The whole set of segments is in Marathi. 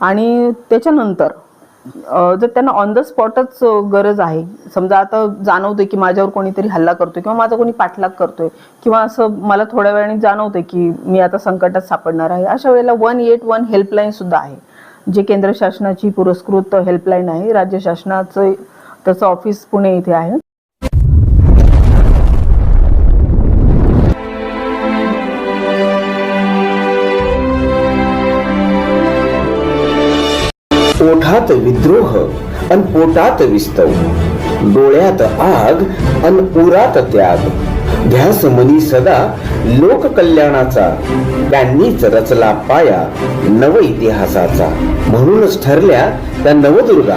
आणि त्याच्यानंतर जर त्यांना ऑन द स्पॉटच गरज आहे समजा आता जाणवतंय की माझ्यावर कोणीतरी हल्ला करतोय किंवा माझा कोणी पाठलाग करतोय किंवा असं मला थोड्या वेळाने जाणवतंय की मी आता संकटात सापडणार आहे अशा वेळेला वन एट वन हेल्पलाईन सुद्धा आहे जे केंद्र शासनाची पुरस्कृत हेल्पलाईन आहे राज्य शासनाचं त्याचं ऑफिस पुणे इथे आहे. ओठात विद्रोह अन पोटात विस्तव. डोळ्यात आग अन उरात त्याग. ध्यास मनी सदा लोक कल्याणाचा. त्यांनीच रचला पाया नव इतिहासाचा. म्हणूनच ठरल्या त्या नवदुर्गा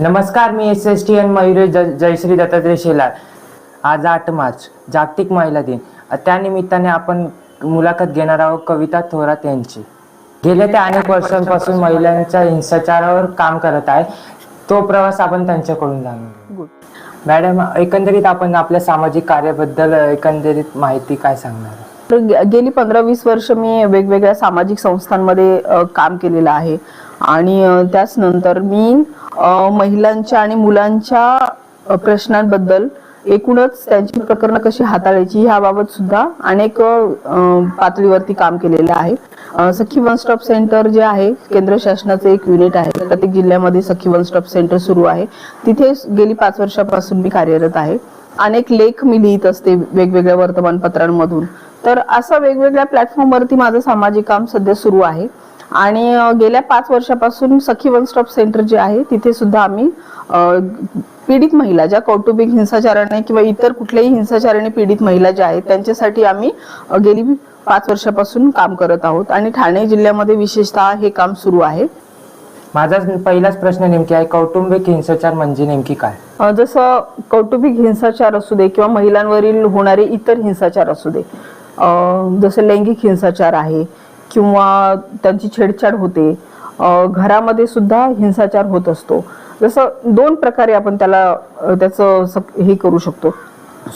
नमस्कार मी एस एस टी एन मयुरे ज जयश्री दत्तात्रय शेलार. आज आठ मार्च जागतिक महिला दिन. त्यानिमित्ताने आपण मुलाखत घेणार आहोत कविता थोरात यांची. गेल्या त्या अनेक वर्षांपासून महिलांच्या हिंसाचारावर काम करत आहे. तो प्रवास आपण त्यांच्याकडून जाणून. मॅडम एकंदरीत आपण आपल्या सामाजिक कार्याबद्दल एकंदरीत माहिती काय सांगणार? तर गेली पंधरा वीस वर्ष मी वेगवेगळ्या सामाजिक संस्थांमध्ये काम केलेलं आहे. आणि त्याच नंतर मी महिलांच्या आणि मुलांच्या प्रश्नांबद्दल एकूणच त्यांची प्रकरणं कशी हाताळायची ह्याबाबत सुद्धा अनेक पातळीवरती काम केलेलं आहे. सखी वन स्टॉप सेंटर जे आहे केंद्र शासनाचं एक युनिट आहे. प्रत्येक जिल्ह्यामध्ये सखी वन स्टॉप सेंटर सुरू आहे. तिथे गेली पाच वर्षापासून मी कार्यरत आहे. अनेक लेख मी लिहित असते वेगवेगळ्या वर्तमानपत्रांमधून. तर असं वेगवेगळ्या प्लॅटफॉर्मवरती माझं सामाजिक काम सध्या सुरू आहे. आणि गेल्या पाच वर्षापासून सखी वन स्टॉप सेंटर जे आहे तिथे सुद्धा आम्ही पीडित महिला ज्या कौटुंबिक हिंसाचाराने किंवा इतर कुठल्याही हिंसाचाराने पीडित महिला ज्या आहेत त्यांच्यासाठी आम्ही गेली पाच वर्षापासून काम करत आहोत. आणि ठाणे जिल्ह्यामध्ये विशेषतः हे काम सुरू आहे. माझा पहिलाच प्रश्न नेमकी आहे कौटुंबिक हिंसाचार म्हणजे नेमकी काय? जसं कौटुंबिक हिंसाचार असू दे किंवा महिलांवरील होणारे इतर हिंसाचार असू दे जसं लैंगिक हिंसाचार आहे किंवा त्यांची छेडछाड होते घरामध्ये सुद्धा हिंसाचार होत असतो. जसं दोन प्रकारे आपण त्याला त्याचं हे करू शकतो.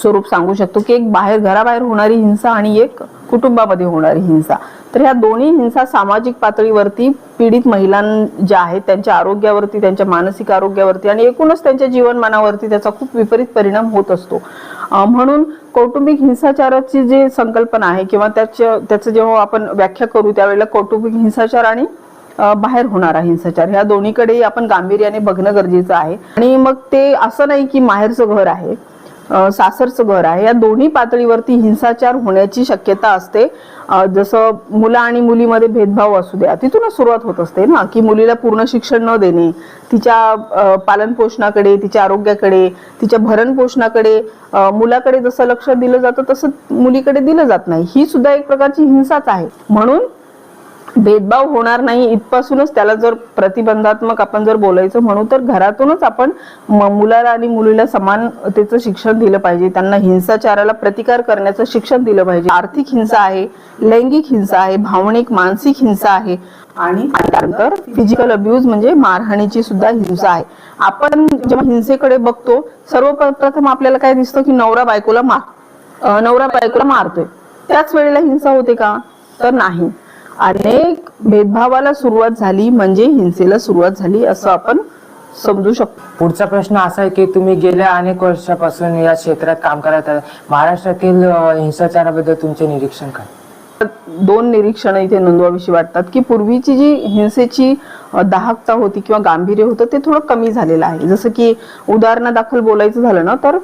स्वरूप सांगू शकतो की एक बाहेर घराबाहेर होणारी हिंसा आणि एक कुटुंबामध्ये होणारी हिंसा. तर ह्या दोन्ही हिंसा सामाजिक पातळीवरती पीडित महिलां ज्या आहेत त्यांच्या आरोग्यावरती त्यांच्या मानसिक आरोग्यावरती आणि एकूणच त्यांच्या जीवनमानावरती त्याचा खूप विपरीत परिणाम होत असतो. म्हणून कौटुंबिक हिंसाचाराची जी संकल्पना आहे किंवा त्याच्या त्याचं जेव्हा आपण व्याख्या करू त्यावेळेला कौटुंबिक हिंसाचार आणि बाहेर होणारा हिंसाचार ह्या दोन्हीकडेही आपण गांभीर्याने बघणं गरजेचं आहे. आणि मग ते असं नाही की माहेरचं घर आहे. सासरचं घर आहे. या दोन्ही पातळीवरती हिंसाचार होण्याची शक्यता असते. जसं मुलं आणि मुलीमध्ये भेदभाव असू द्या तिथूनच सुरुवात होत असते ना की मुलीला पूर्ण शिक्षण न देणे तिच्या पालनपोषणाकडे तिच्या आरोग्याकडे तिच्या भरणपोषणाकडे मुलाकडे जसं लक्ष दिलं जातं तसं मुलीकडे दिलं जात नाही. ही सुद्धा एक प्रकारची हिंसाच आहे. म्हणून भेदभाव होणार नाही इथपासूनच त्याला जर प्रतिबंधात्मक आपण जर बोलायचं म्हणू तर घरातूनच आपण मुलाला आणि मुलीला समानतेचं शिक्षण दिलं पाहिजे. त्यांना हिंसाचाराला प्रतिकार करण्याचं शिक्षण दिलं पाहिजे. आर्थिक हिंसा आहे लैंगिक हिंसा आहे भावनिक मानसिक हिंसा आहे आणि त्यानंतर फिजिकल अब्यूज म्हणजे मारहाणीची सुद्धा हिंसा आहे. आपण जेव्हा हिंसेकडे बघतो सर्वप्रथम आपल्याला काय दिसतं की नवरा बायकोला मार नवरा बायकोला मारतोय. त्याच वेळेला हिंसा होते का? तर नाही. अनेक भेदभावाला सुरुवात झाली म्हणजे हिंसेला सुरुवात झाली असं आपण समजू शकतो. पुढचा प्रश्न असा आहे की तुम्ही गेल्या अनेक वर्षापासून या क्षेत्रात काम करत आहात. महाराष्ट्रातील हिंसाचाराबद्दल तुमचे निरीक्षण काय? दोन निरीक्षण इथे नोंदवाविषयी वाटतात की पूर्वीची जी हिंसेची दाहकता होती किंवा गांभीर्य होतं ते थोडं कमी झालेलं आहे. जसं की उदाहरणादाखल बोलायचं झालं ना तर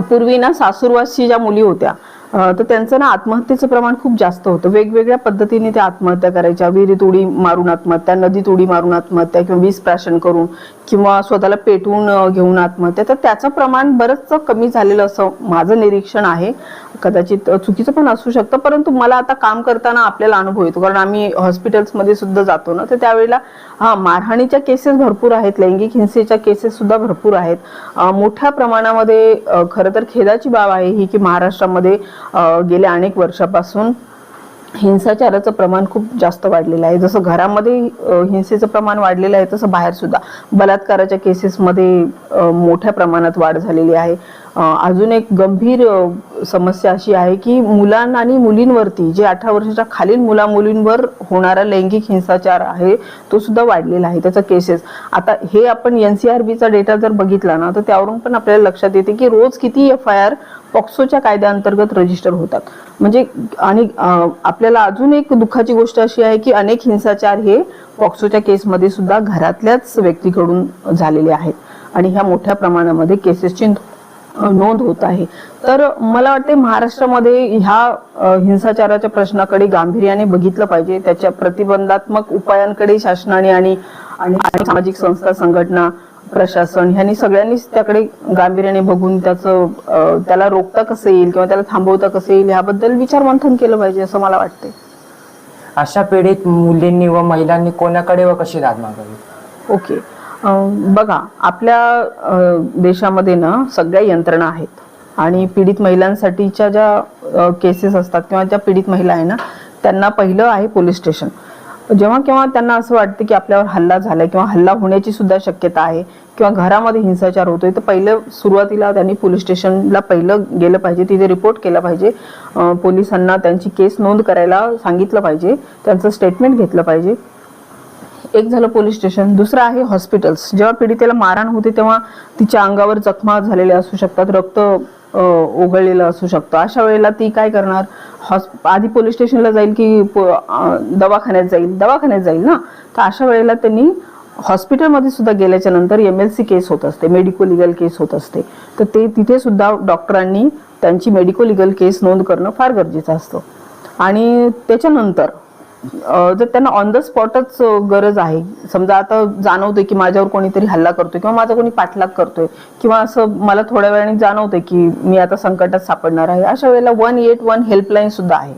पूर्वी ना सासूरवासी ज्या मुली होत्या तर त्यांचं ना आत्महत्येचं प्रमाण खूप जास्त होतं. वेगवेगळ्या पद्धतीने त्या आत्महत्या करायच्या. विहिरीत उडी मारून आत्महत्या नदीत उडी मारून आत्महत्या किंवा वीज प्राशन करून किंवा स्वतःला पेटवून घेऊन आत्महत्या. तर त्याचं प्रमाण बरंच कमी झालेलं असं माझं निरीक्षण आहे. कदाचित चुकीचं पण असू शकतं. परंतु मला आता काम करताना आपल्याला अनुभव येतो. कारण आम्ही हॉस्पिटल्समध्ये सुद्धा जातो ना. तर त्यावेळेला हा मारहाणीच्या केसेस भरपूर आहेत. लैंगिक हिंसेच्या केसेस सुद्धा भरपूर आहेत. मोठ्या प्रमाणामध्ये खरं तर खेदाची बाब आहे ही की महाराष्ट्रामध्ये गेल्या अनेक वर्षापासून हिंसाचाराचं प्रमाण खूप जास्त वाढलेलं आहे. जसं घरामध्ये हिंसेचं प्रमाण वाढलेलं आहे तसं बाहेर सुद्धा. बलात्काराच्या केसेसमध्ये मोठ्या प्रमाणात वाढ झालेली आहे. अजून एक गंभीर समस्या अशी आहे की मुलांना आणि मुलींवरती जे अठरा वर्षाच्या खालील मुला मुलींवर होणारा लैंगिक हिंसाचार आहे तो सुद्धा वाढलेला आहे त्याचा केसेस आता हे आपण एन सी आर बीचा डेटा जर बघितला ना तर त्यावरून पण आपल्याला लक्षात येते की रोज किती एफ आय आर पॉक्सोच्या कायद्याअंतर्गत रजिस्टर होतात. म्हणजे आणि आपल्याला अजून एक दुःखाची गोष्ट अशी आहे की अनेक हिंसाचार हे पॉक्सोच्या केसमध्ये सुद्धा घरातल्याच व्यक्तीकडून झालेले आहेत. आणि ह्या मोठ्या प्रमाणामध्ये केसेसची नोंद होत आहे. तर मला वाटते महाराष्ट्रामध्ये ह्या हिंसाचाराच्या प्रश्नाकडे गांभीर्याने बघितलं पाहिजे. त्याच्या प्रतिबंधात्मक उपायांकडे शासनाने आणि आणि सामाजिक संस्था संघटना प्रशासन ह्यांनी सगळ्यांनीच त्याकडे गांभीर्याने बघून त्याचं त्याला रोखता कसं येईल किंवा त्याला थांबवता कसं येईल ह्याबद्दल विचार मंथन केलं पाहिजे असं मला वाटते अशा पिढीत मुलींनी व महिलांनी कोणाकडे व कशी दाद मागावी? ओके. बघा आपल्या देशामध्ये ना सगळ्या यंत्रणा आहेत. आणि पीडित महिलांसाठीच्या ज्या केसेस असतात किंवा ज्या पीडित महिला आहे ना त्यांना पहिलं आहे पोलीस स्टेशन. जेव्हा केव्हा त्यांना असं वाटतं की आपल्यावर हल्ला झालाय किंवा हल्ला होण्याची सुद्धा शक्यता आहे किंवा घरामध्ये हिंसाचार होतोय तर पहिलं सुरुवातीला त्यांनी पोलीस स्टेशनला पहिलं गेलं पाहिजे. तिथे रिपोर्ट केला पाहिजे. पोलिसांना त्यांची केस नोंद करायला सांगितलं पाहिजे. त्यांचं स्टेटमेंट घेतलं पाहिजे. एक झालं पोलीस स्टेशन दुसरं आहे हॉस्पिटल्स. जेव्हा पीडितेला मारहाण होते तेव्हा तिच्या अंगावर जखमा झालेल्या असू शकतात. रक्त ओघळलेलं असू शकतं. अशा वेळेला ती काय करणार? हॉस्प आधी पोलीस स्टेशनला जाईल की दवाखान्यात जाईल? दवाखान्यात जाईल ना? तर अशा वेळेला त्यांनी हॉस्पिटलमध्ये सुद्धा गेल्याच्यानंतर एम एल सी केस होत असते मेडिको लिगल केस होत असते. तर ते तिथे सुद्धा डॉक्टरांनी त्यांची मेडिको लिगल केस नोंद करणं फार गरजेचं असतं. आणि त्याच्यानंतर जर त्यांना ऑन द स्पॉटच गरज आहे. समजा आता जाणवतोय की माझ्यावर कोणीतरी हल्ला करतोय किंवा माझा कोणी पाठलाग करतोय किंवा असं मला थोड्या वेळाने जाणवतंय की मी आता संकटात सापडणार आहे अशा वेळेला वन एट वन हेल्पलाईन सुद्धा आहे.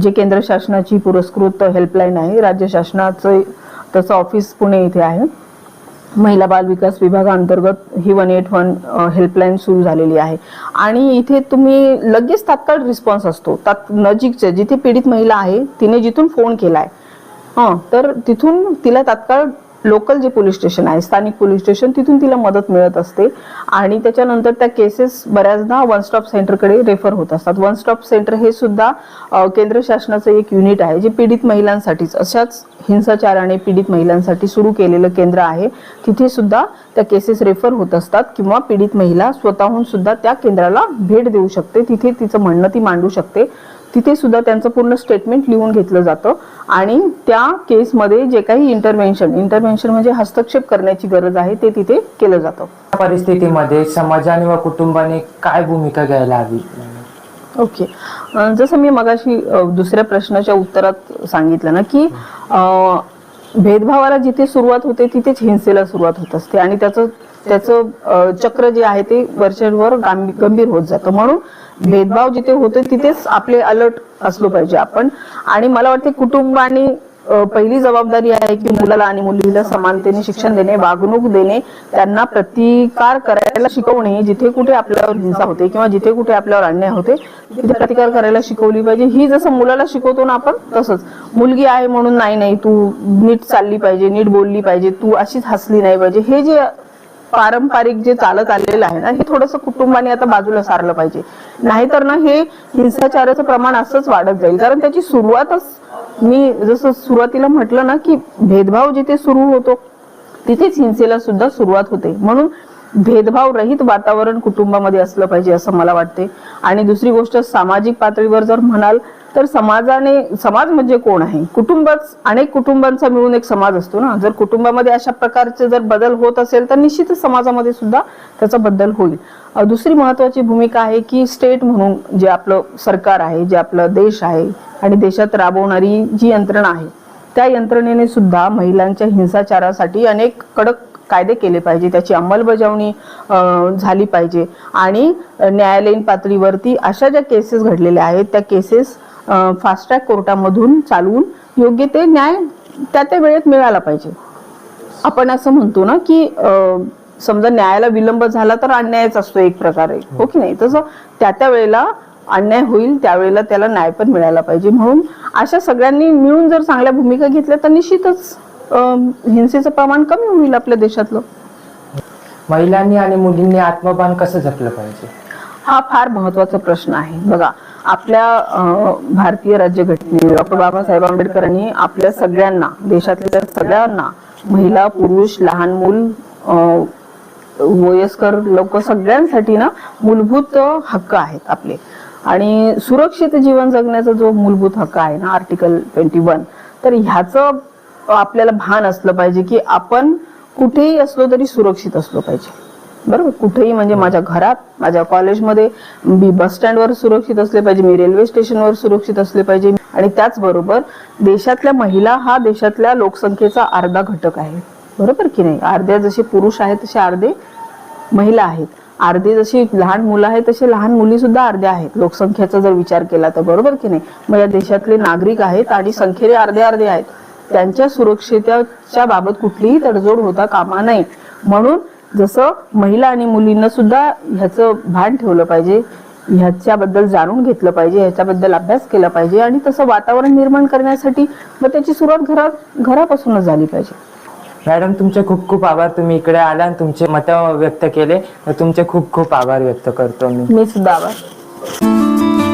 जे केंद्र शासनाची पुरस्कृत हेल्पलाईन आहे राज्य शासनाचं त्याचं ऑफिस पुणे इथे आहे. महिला बाल विकास विभागाअंतर्गत ही वन एट वन हेल्पलाईन सुरू झालेली आहे. आणि इथे तुम्ही लगेच तात्काळ रिस्पॉन्स असतो. तात नजीकच्या जिथे पीडित महिला आहे तिने जिथून फोन केलाय. हां तर तिथून तिला तात्काळ लोकल जे पोलीस स्टेशन आहे स्थानिक पोलीस स्टेशन तिथून तिला मदत मिळत असते. आणि त्याच्यानंतर त्या केसेस बऱ्याचदा वन स्टॉप सेंटरकडे रेफर होत असतात. वन स्टॉप सेंटर हे सुद्धा केंद्र शासनाचं एक युनिट आहे जे पीडित महिलांसाठीच अशाच हिंसाचाराने पीडित महिलांसाठी सुरू केलेलं केंद्र आहे. तिथे सुद्धा त्या केसेस रेफर होत असतात किंवा पीडित महिला स्वतःहून सुद्धा त्या केंद्राला भेट देऊ शकते. तिथे तिचं म्हणणं ती मांडू शकते. तिथे सुद्धा त्यांचं पूर्ण स्टेटमेंट लिहून घेतलं जातं. आणि त्या केसमध्ये जे काही इंटरव्हेन्शन इंटरव्हेन्शन म्हणजे हस्तक्षेप करण्याची गरज आहे ते तिथे केलं जातं. या परिस्थितीमध्ये समाजाने व कुटुंबाने काय भूमिका घ्यायला हवी? ओके जसं मी मगाशी दुसऱ्या प्रश्नाच्या उत्तरात सांगितलं ना की भेदभावाला जिथे सुरुवात होते तिथेच हिंसेला सुरुवात होत असते. आणि त्याचं त्याचं चक्र जे आहे ते वर्षांवर गंभीर होत जातं. म्हणून भेदभाव जिथे होते तिथेच आपले अलर्ट असलो पाहिजे आपण. आणि मला वाटते कुटुंबाने पहिली जबाबदारी आहे की मुलाला आणि मुलीला समानतेने शिक्षण देणे वागणूक देणे त्यांना प्रतिकार करायला शिकवणे जिथे कुठे आपल्यावर हिंसा होते किंवा जिथे कुठे आपल्यावर अन्याय होते तिथे प्रतिकार करायला शिकवली पाहिजे. ही जसं मुलाला शिकवतो ना आपण तसंच. मुलगी आहे म्हणून नाही नाही तू नीट चालली पाहिजे नीट बोलली पाहिजे तू अशीच हसली नाही पाहिजे. हे जे पारंपरिक जे चालत आलेलं आहे ना हे थोडंसं कुटुंबाने आता बाजूला सारलं पाहिजे. नाहीतर ना हे हिंसाचाराचं प्रमाण असंच वाढत जाईल. कारण त्याची सुरुवातच मी जसं सुरुवातीला म्हटलं ना की भेदभाव जिथे सुरू होतो तिथेच हिंसेला सुद्धा सुरुवात होते. म्हणून भेदभाव रहित वातावरण कुटुंबामध्ये असलं पाहिजे असं मला वाटते. आणि दुसरी गोष्ट सामाजिक पातळीवर जर म्हणाल तर समाजाने समाज म्हणजे कोण आहे? कुटुंबच अनेक कुटुंबांचा मिळून एक समाज असतो ना? जर कुटुंबामध्ये अशा प्रकारचे जर बदल होत असेल तर निश्चितच समाजामध्ये सुद्धा त्याचा बदल होईल. दुसरी महत्वाची भूमिका आहे की स्टेट म्हणून जे आपलं सरकार आहे जे आपलं देश आहे आणि देशात राबवणारी जी यंत्रणा आहे त्या यंत्रणेने सुद्धा महिलांच्या हिंसाचारासाठी अनेक कडक कायदे केले पाहिजे. त्याची अंमलबजावणी झाली पाहिजे. आणि न्यायालयीन पातळीवरती अशा ज्या केसेस घडलेल्या आहेत त्या केसेस फास्ट ट्रॅक कोर्टामधून चालवून योग्य ते न्याय त्या त्या वेळेत मिळाला पाहिजे. आपण असं म्हणतो ना की समजा न्यायाला विलंब झाला तर अन्यायच असतो एक प्रकारे. हो. की नाही? तसं त्या त्या वेळेला अन्याय होईल त्यावेळेला त्याला न्याय पण मिळायला पाहिजे. म्हणून अशा सगळ्यांनी मिळून जर चांगल्या भूमिका घेतल्या तर निश्चितच हिंसेचं प्रमाण कमी होईल आपल्या देशातलं. महिलांनी आणि मुलींनी आत्मभान कसं जपलं पाहिजे? हा फार महत्त्वाचा प्रश्न आहे. बघा आपल्या भारतीय राज्यघटने डॉक्टर बाबासाहेब आंबेडकरांनी आपल्या सगळ्यांना देशातल्या सगळ्यांना महिला पुरुष लहान मूल वयस्कर लोक सगळ्यांसाठी ना मूलभूत हक्क आहेत आपले. आणि सुरक्षित जीवन जगण्याचा जो मूलभूत हक्क आहे ना आर्टिकल ट्वेंटी वन तर ह्याचं आपल्याला भान असलं पाहिजे की आपण कुठेही असलो तरी सुरक्षित असलो पाहिजे. बरोबर कुठेही म्हणजे माझ्या घरात माझ्या कॉलेजमध्ये मी बस स्टँडवर सुरक्षित असले पाहिजे मी रेल्वे स्टेशनवर सुरक्षित असले पाहिजे. आणि त्याचबरोबर देशातल्या महिला हा देशातल्या लोकसंख्येचा अर्धा घटक आहे. बरोबर की नाही? अर्ध्या जसे पुरुष आहेत तसे अर्धे महिला आहेत. अर्धे जशी लहान मुलं आहेत तसे लहान मुली सुद्धा अर्ध्या आहेत. लोकसंख्येचा जर विचार केला तर बरोबर की नाही? मग या देशातले नागरिक आहेत आणि संख्येने अर्धे अर्धे आहेत. त्यांच्या सुरक्षितच्या बाबत कुठलीही तडजोड होता कामा नये. म्हणून जसं महिला आणि मुलींना सुद्धा ह्याचं भान ठेवलं पाहिजे ह्याच्याबद्दल जाणून घेतलं पाहिजे ह्याच्याबद्दल अभ्यास केला पाहिजे आणि तसं वातावरण निर्माण करण्यासाठी मग त्याची सुरुवात घरात घरापासूनच झाली पाहिजे. मॅडम तुमचे खूप खूप आभार. तुम्ही इकडे आला आणि तुमचे मत व्यक्त केले. तुमचे खूप खूप आभार व्यक्त करतो मी. मी सुद्धा आभार.